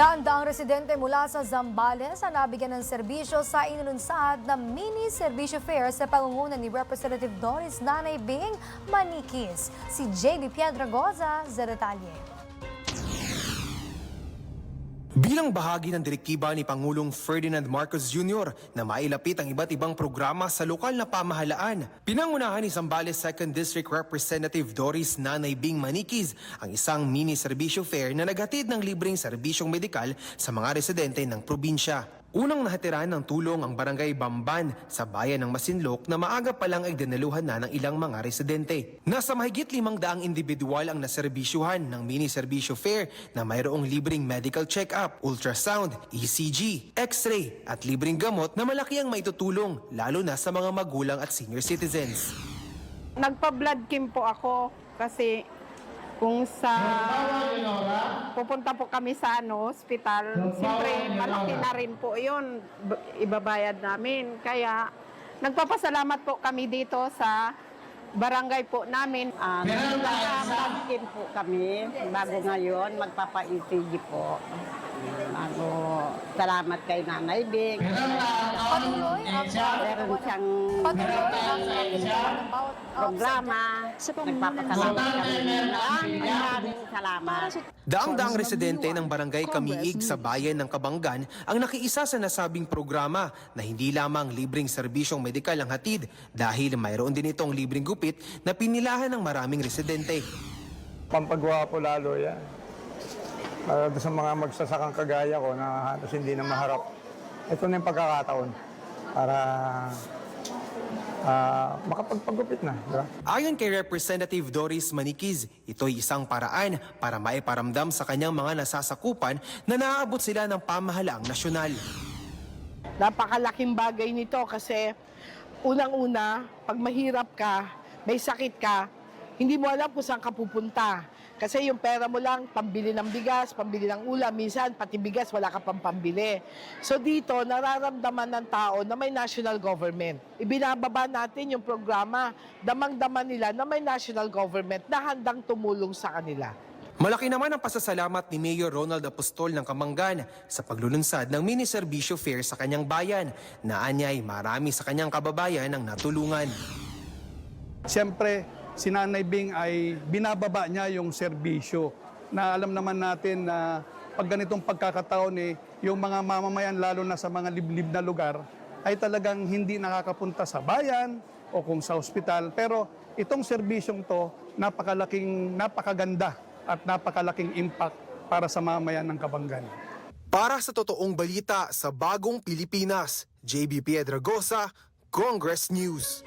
Daang-daang residente mula sa Zambales ang nabigyan ng serbisyo sa inununsad na mini serbisyo fair sa pangunguna ni Representative Doris Nanay Bing Manikis. Si JB Piedragoza, sa detalye. Bilang bahagi ng direktiba ni Pangulong Ferdinand Marcos Jr. na mailapit ang iba't ibang programa sa lokal na pamahalaan, pinangunahan ni Zambales 2nd District Representative Doris Nanay Bing Manikis ang isang mini serbisyo fair na naghatid ng libreng serbisyong medikal sa mga residente ng probinsya. Unang nahatiran ng tulong ang barangay Bamban sa bayan ng Masinlok na maaga pa lang ay dinaluhan na ng ilang mga residente. Nasa mahigit limang daang individual ang naserbisyuhan ng mini serbisyo fair na mayroong libreng medical check-up, ultrasound, ECG, x-ray at libreng gamot na malaki ang maitutulong lalo na sa mga magulang at senior citizens. Nagpa-blood camp po ako kasi kung sa pupunta po kami sa ano, hospital, siyempre malaki na rin po yun, ibabayad namin. Kaya nagpapasalamat po kami dito sa barangay po namin. Ah, Nagpa-blood camp po kami bago ngayon, magpapa-ECG po. Bago, salamat kay Nanay Bing. Patuloy ang Meron siyang patuloy ang programa. Nagpapasalamat kami. Maraming maraming salamat. Daang-daang residente ng barangay Kamiig sa bayan ng Kabanggan ang nakiisa sa nasabing programa na hindi lamang libreng serbisyong medikal ang hatid dahil mayroon din itong libreng gupit na pinilahan ng maraming residente. Pampagwapo lalo yan. Para sa mga magsasakang kagaya ko na halos hindi na maharap. Ito na yung pagkakataon para ah, makapagpagupit na. Di ba? Ayon kay Representative Doris Manikiz, ito'y isang paraan para maiparamdam sa kanyang mga nasasakupan na naaabot sila ng pamahalaang nasyonal. Napakalaking bagay nito kasi unang-una, pag mahirap ka, may sakit ka, hindi mo alam kung saan ka pupunta. Kasi yung pera mo lang, pambili ng bigas, pambili ng ulam, minsan pati bigas wala ka pang pambili. So dito, nararamdaman ng tao na may national government. Ibinababa natin yung programa, damang-daman nila na may national government na handang tumulong sa kanila. Malaki naman ang pasasalamat ni Mayor Ronald Apostol ng Kamangan sa paglulunsad ng mini serbisyo fair sa kanyang bayan na anyay marami sa kanyang kababayan ang natulungan. Siyempre, si Nanay Bing ay binababa niya yung serbisyo na alam naman natin na pag ganitong pagkakataon eh, yung mga mamamayan lalo na sa mga liblib na lugar ay talagang hindi nakakapunta sa bayan o kung sa ospital. Pero itong serbisyong to, napakalaking, napakaganda at napakalaking impact para sa mamayan ng Kabanggan. Para sa totoong balita sa bagong Pilipinas, JB Piedragosa, Congress News.